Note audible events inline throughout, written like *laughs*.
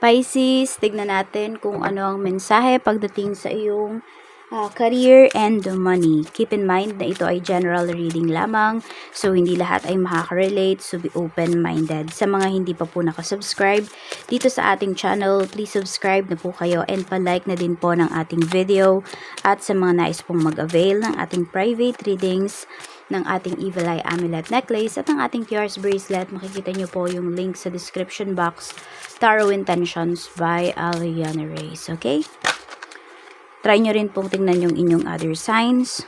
Pisces, tignan natin kung ano ang mensahe pagdating sa iyong uh, career and money. Keep in mind na ito ay general reading lamang, so hindi lahat ay makaka-relate, so be open-minded. Sa mga hindi pa po nakasubscribe dito sa ating channel, please subscribe na po kayo and pa-like na din po ng ating video. At sa mga nais pong mag-avail ng ating private readings, ng ating Evil Eye Amulet Necklace at ng ating Pierce Bracelet. Makikita nyo po yung link sa description box. Tarot Intentions by Aliana Reyes. Okay? Try nyo rin pong tingnan yung inyong other signs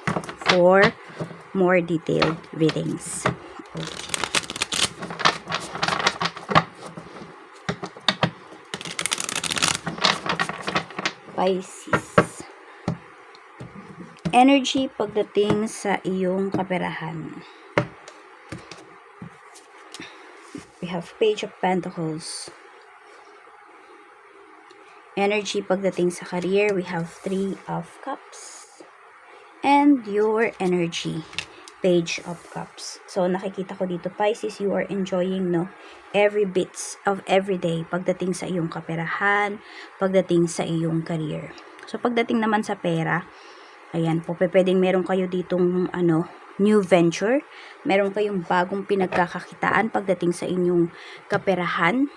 for more detailed readings. Okay. Pisces. Energy pagdating sa iyong kaperahan. We have Page of Pentacles. Energy pagdating sa career, we have Three of Cups. And your energy, Page of Cups. So, nakikita ko dito, Pisces, you are enjoying, no? Every bits of every day pagdating sa iyong kaperahan, pagdating sa iyong career. So, pagdating naman sa pera, ayan po, pwedeng meron kayo ditong, ano, new venture. Meron kayong bagong pinagkakakitaan pagdating sa inyong kaperahan.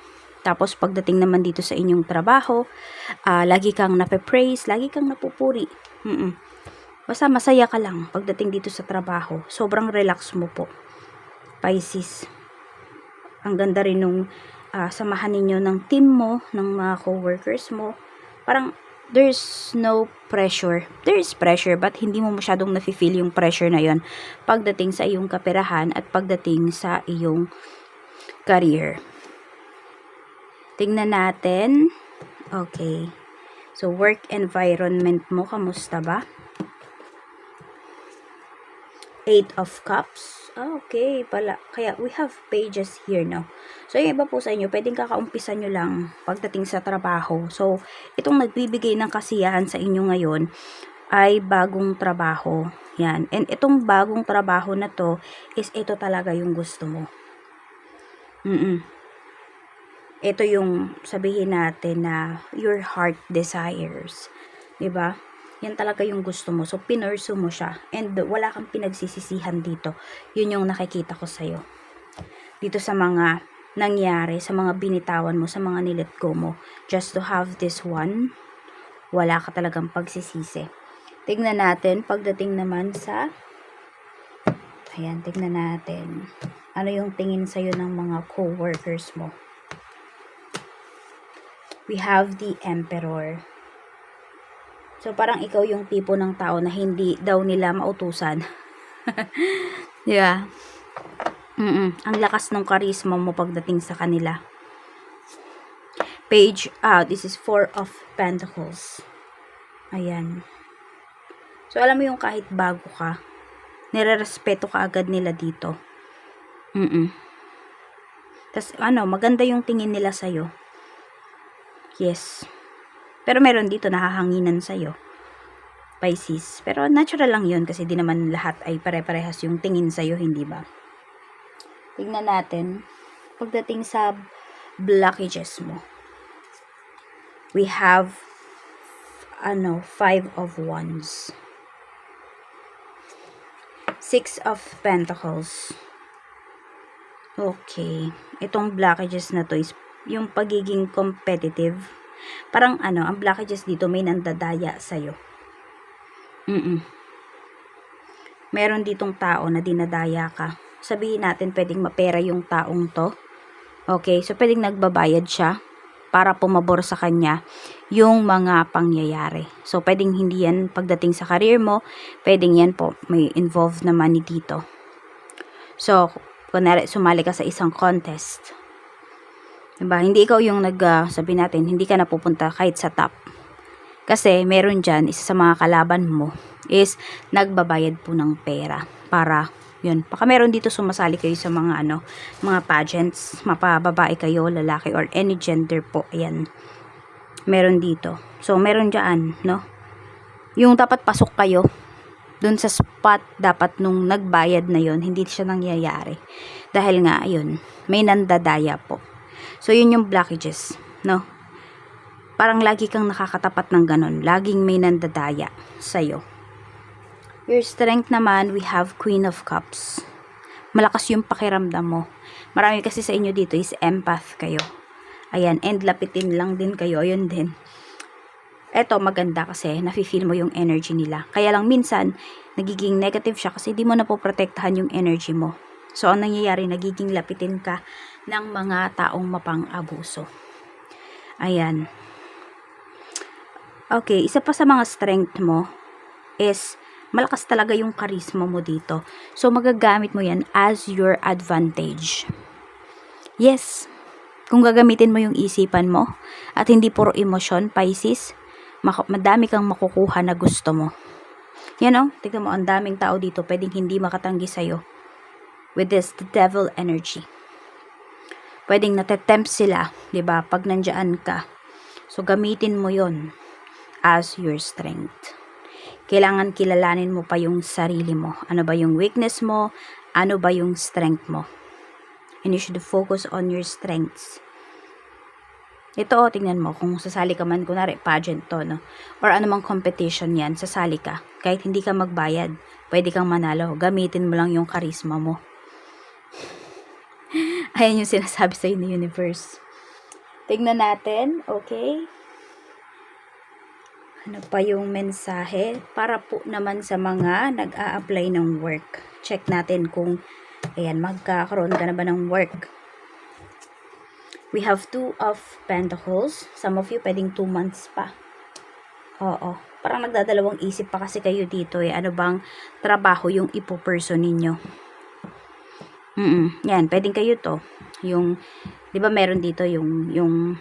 Tapos pagdating naman dito sa inyong trabaho, uh, lagi kang nape-praise, lagi kang napupuri. Mm-mm. Basta masaya ka lang pagdating dito sa trabaho. Sobrang relax mo po. Pisces. Ang ganda rin nung uh, samahan ninyo ng team mo, ng mga co-workers mo. Parang there's no pressure. There is pressure but hindi mo masyadong nafe-feel yung pressure na yon pagdating sa iyong kaperahan at pagdating sa iyong career. Tingnan natin. Okay. So, work environment mo, kamusta ba? Eight of Cups. Ah, okay. Pala. Kaya, we have pages here, no? So, yung iba po sa inyo, pwedeng kakaumpisa nyo lang pagdating sa trabaho. So, itong nagbibigay ng kasiyahan sa inyo ngayon ay bagong trabaho. Yan. And itong bagong trabaho na to is ito talaga yung gusto mo. Mm-mm. Ito yung sabihin natin na your heart desires. 'Di ba? Yan talaga yung gusto mo. So, pinursu mo siya. And wala kang pinagsisisihan dito. Yun yung nakikita ko sa'yo. Dito sa mga nangyari, sa mga binitawan mo, sa mga nilet go mo. Just to have this one, wala ka talagang pagsisisi. Tignan natin, pagdating naman sa, ayan, tignan natin, ano yung tingin sa'yo ng mga co-workers mo. We have the Emperor. So, parang ikaw yung tipo ng tao na hindi daw nila mautusan. *laughs* yeah. Mm-mm. Ang lakas ng karisma mo pagdating sa kanila. Page, ah, this is Four of Pentacles. Ayan. So, alam mo yung kahit bago ka, nire-respeto ka agad nila dito. Mm-mm. Tapos, ano, maganda yung tingin nila sa'yo. Yes. Pero meron dito nahahanginan sa'yo. Pisces. Pero natural lang yun kasi di naman lahat ay pare-parehas yung tingin sa'yo, hindi ba? Tingnan natin. Pagdating sa blockages mo. We have ano, five of wands. Six of pentacles. Okay. Itong blockages na to is yung pagiging competitive Parang ano, ang blockages dito may nandadaya sa'yo. Mm-mm. Meron ditong tao na dinadaya ka. Sabihin natin pwedeng mapera yung taong to. Okay, so pwedeng nagbabayad siya para pumabor sa kanya yung mga pangyayari. So, pwedeng hindi yan pagdating sa career mo, pwedeng yan po, may involved na money dito. So, kunwari, sumali ka sa isang contest Diba? Hindi ikaw yung nag, uh, sabi natin, hindi ka napupunta kahit sa top. Kasi meron dyan, isa sa mga kalaban mo is nagbabayad po ng pera para yun. Baka meron dito sumasali kayo sa mga ano, mga pageants, mapababae kayo, lalaki or any gender po. Ayan. Meron dito. So meron diyan, no? Yung dapat pasok kayo dun sa spot dapat nung nagbayad na yon hindi siya nangyayari. Dahil nga ayun, may nandadaya po. So, yun yung blockages, no? parang lagi kang nakakatapat ng ganon. Laging may nandadaya sa'yo. Your strength naman, we have Queen of Cups. Malakas yung pakiramdam mo. Marami kasi sa inyo dito is empath kayo. Ayan, and lapitin lang din kayo. Ayun din. Eto, maganda kasi nafe-feel mo yung energy nila. Kaya lang minsan, nagiging negative siya kasi di mo napoprotektahan yung energy mo. So, ang nangyayari, nagiging lapitin ka ng mga taong mapang-abuso. Ayan. Okay, isa pa sa mga strength mo is malakas talaga yung charisma mo dito. So, magagamit mo yan as your advantage. Yes, kung gagamitin mo yung isipan mo at hindi puro emosyon, Pisces, madami kang makukuha na gusto mo. Yan o, tignan mo, ang daming tao dito pwedeng hindi makatanggi sa'yo with this the devil energy. Pwedeng natetempt sila, 'di ba pag nandiyan ka. So, gamitin mo yon as your strength. Kailangan kilalanin mo pa yung sarili mo. Ano ba yung weakness mo? Ano ba yung strength mo? And you should focus on your strengths. Ito, oh, tingnan mo, kung sasali ka man, kunwari, pageant to, no? Or anumang competition yan, sasali ka. Kahit hindi ka magbayad, pwede kang manalo. Gamitin mo lang yung charisma mo. Ayan yung sinasabi sa'yo ni universe. Tingnan natin, okay? Ano pa yung mensahe? Para po naman sa mga nag-a-apply ng work. Check natin kung, ayan, magkakaroon ka na ba ng work. We have two of pentacles. Some of you, pwedeng two months pa. Oo. Parang nagdadalawang isip pa kasi kayo dito eh. Ano bang trabaho yung ipo-person ninyo? Mm Yan, pwedeng kayo to. Yung, di ba meron dito yung, yung,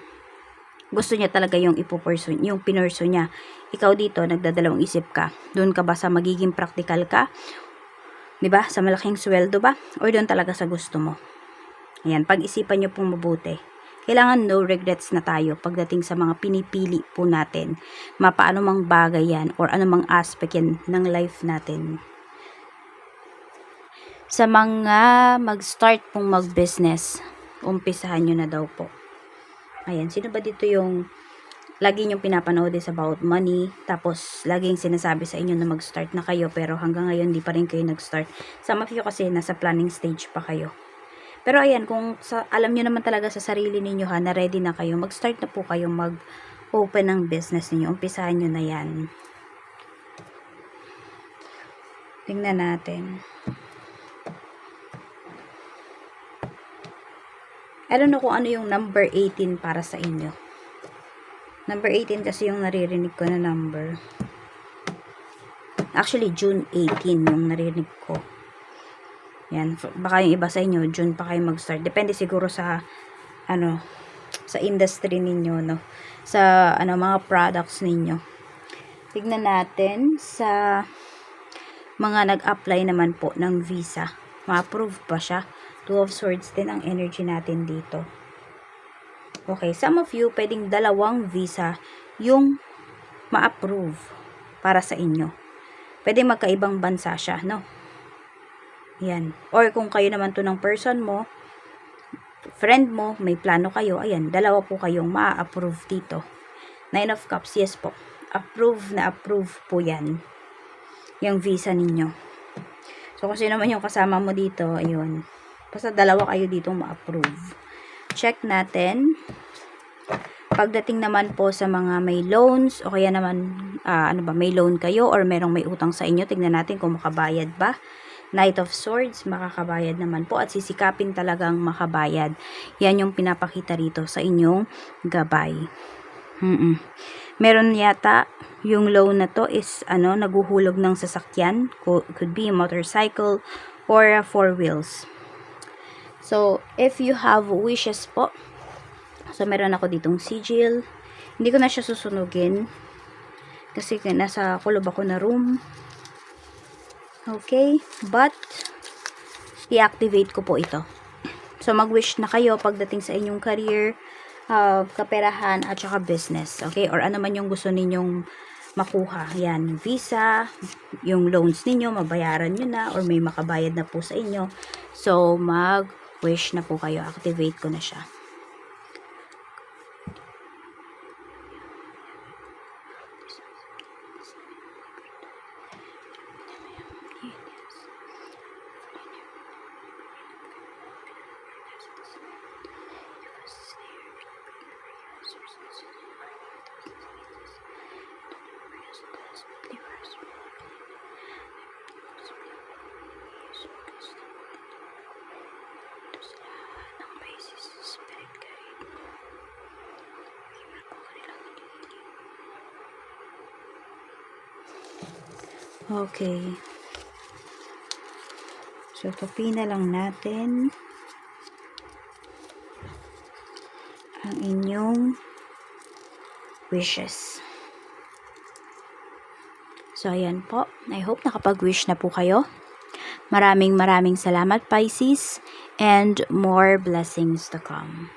gusto niya talaga yung ipo-person, yung pinurso niya. Ikaw dito, nagdadalawang isip ka. Doon ka ba sa magiging practical ka? Di ba? Sa malaking sweldo ba? Or doon talaga sa gusto mo? Ayan, pag-isipan nyo pong mabuti kailangan no regrets na tayo pagdating sa mga pinipili po natin. Mapaano mang bagay yan or anumang aspect yan ng life natin. Sa mga mag-start pong mag-business, umpisahan nyo na daw po. Ayan, sino ba dito yung lagi nyo pinapanood is about money, tapos laging sinasabi sa inyo na mag-start na kayo, pero hanggang ngayon di pa rin kayo nag-start. Some of you kasi nasa planning stage pa kayo. Pero ayan, kung sa, alam nyo naman talaga sa sarili ninyo ha, na ready na kayo, mag-start na po kayo mag-open ng business ninyo. Umpisahan nyo na yan. Tingnan natin. I don't know kung ano yung number 18 para sa inyo. Number 18 kasi yung naririnig ko na number. Actually, June 18 yung naririnig ko. Yan. Baka yung iba sa inyo, June pa kayo mag-start. Depende siguro sa, ano, sa industry ninyo, no? Sa, ano, mga products ninyo. Tignan natin sa mga nag-apply naman po ng visa. Ma-approve pa siya. Two of Swords din ang energy natin dito. Okay, some of you, pwedeng dalawang visa yung ma-approve para sa inyo. Pwede magkaibang bansa siya, no? Yan. Or kung kayo naman to ng person mo, friend mo, may plano kayo, ayan, dalawa po kayong ma-approve dito. Nine of Cups, yes po. Approve na approve po yan. Yung visa ninyo. So, kung sino naman yung kasama mo dito, ayun. Basta dalawa kayo dito ma-approve. Check natin. Pagdating naman po sa mga may loans, o kaya naman, uh, ano ba, may loan kayo, or merong may utang sa inyo, tignan natin kung makabayad ba. Knight of Swords, makakabayad naman po at sisikapin talagang makabayad. Yan yung pinapakita rito sa inyong gabay. Mm-mm. Meron yata yung loan na to is ano, naguhulog ng sasakyan. Could be motorcycle or a four wheels. So, if you have wishes po, so meron ako ditong sigil. Hindi ko na siya susunugin kasi nasa kulob ako na room. Okay? But, i-activate ko po ito. So, mag-wish na kayo pagdating sa inyong career, uh, kaperahan, at saka business. Okay? Or ano man yung gusto ninyong makuha. Yan, visa, yung loans ninyo, mabayaran nyo na, or may makabayad na po sa inyo. So, mag-wish na po kayo. Activate ko na siya. Okay. So, tupi na lang natin ang inyong wishes. So, ayan po. I hope nakapag-wish na po kayo. Maraming maraming salamat, Pisces, and more blessings to come.